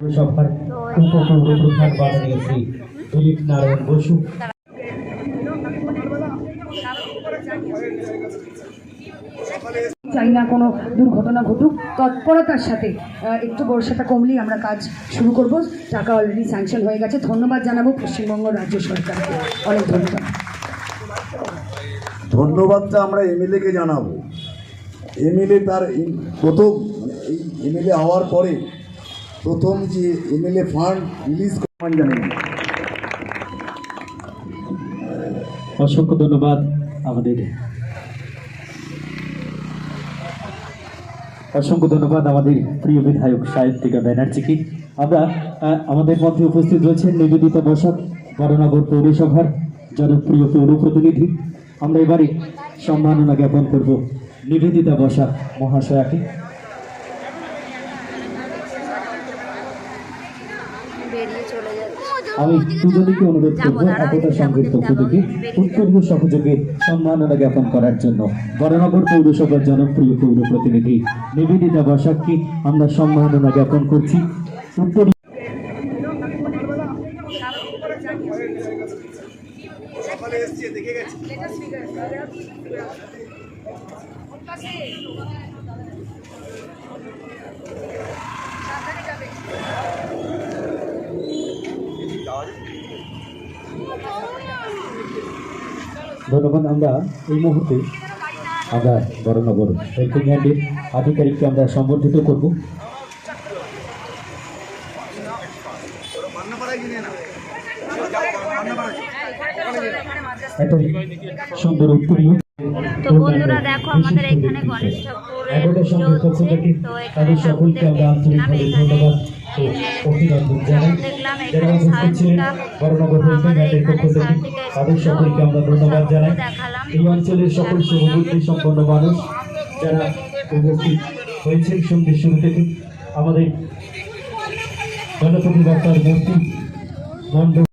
সভার উপপৌর প্রধান দিলীপ নারায়ণ বসু। চাই না কোনো দুর্ঘটনা ঘটুক তৎপরতার সাথে একটু বর্ষাটা কমলেই আমরা কাজ শুরু করব। টাকা অলরেডি স্যাংশন হয়ে গেছে। ধন্যবাদ জানাব পশ্চিমবঙ্গ রাজ্য সরকারকে। অনেক ধন্যবাদ। ধন্যবাদটা আমরা এমএলএকে জানাব। এমএলএ তার প্রথম মানে এই এমএলএ হওয়ার পরে প্রথম যে এমএলএ ফান্ড রিলিজ করেন জানেন অসংখ্য ধন্যবাদ আমাদের। অসংখ্য ধন্যবাদ আমাদের প্রিয় বিধায়ক সাহিত্যিকা ব্যানার্জিকে। আমরা আমাদের মধ্যে উপস্থিত রয়েছেন নিবেদিতা বসাক বড়নগর পৌরসভার জনপ্রিয় পৌর প্রতিনিধি আমরা এবারে সম্মাননা জ্ঞাপন করব নিবেদিতা বসাক মহাশয়াকে। বেরিয়ে চলে যাচ্ছে। আমি দুজনকে অনুরোধ করব একতা সংযুক্ত প্রতীকে উত্তরীয় সহযোগে সম্মাননা জ্ঞাপন করার জন্য। বরানগর পৌরসভার জনপ্রিয় পৌর প্রতিনিধি নিবেদিতা বসাককে আমরা সম্মাননা জ্ঞাপন করছি। উত্তরীয় ধন্যবাদ আমরা এই মুহূর্তে আমরা বড়নগর হেল্পিং হ্যান্ডের আধিকারিককে আমরা সম্বর্ধিত করব। সুন্দর উত্তরীয় তো বন্ধুরা দেখো আমাদের এখানে গণেশ ঠাকুরের পক্ষ চলছে থেকে তো এখানে আন্তরিকভাবে ধন্যবাদ। ও অভিনন্দন জানাই। যারা উপস্থিত ছিলেন সায়ন্তিকা বড়নগর হেল্পিং আমাদের পক্ষ থেকে তাদের সকলকে আমরা ধন্যবাদ জানাই। এই অঞ্চলের সকল শুভবুদ্ধি সম্পন্ন মানুষ যারা উপস্থিত হয়েছেন সন্ধ্যে শুরু থেকে আমাদের গণপতি বার্তার মূর্তি মণ্ডপ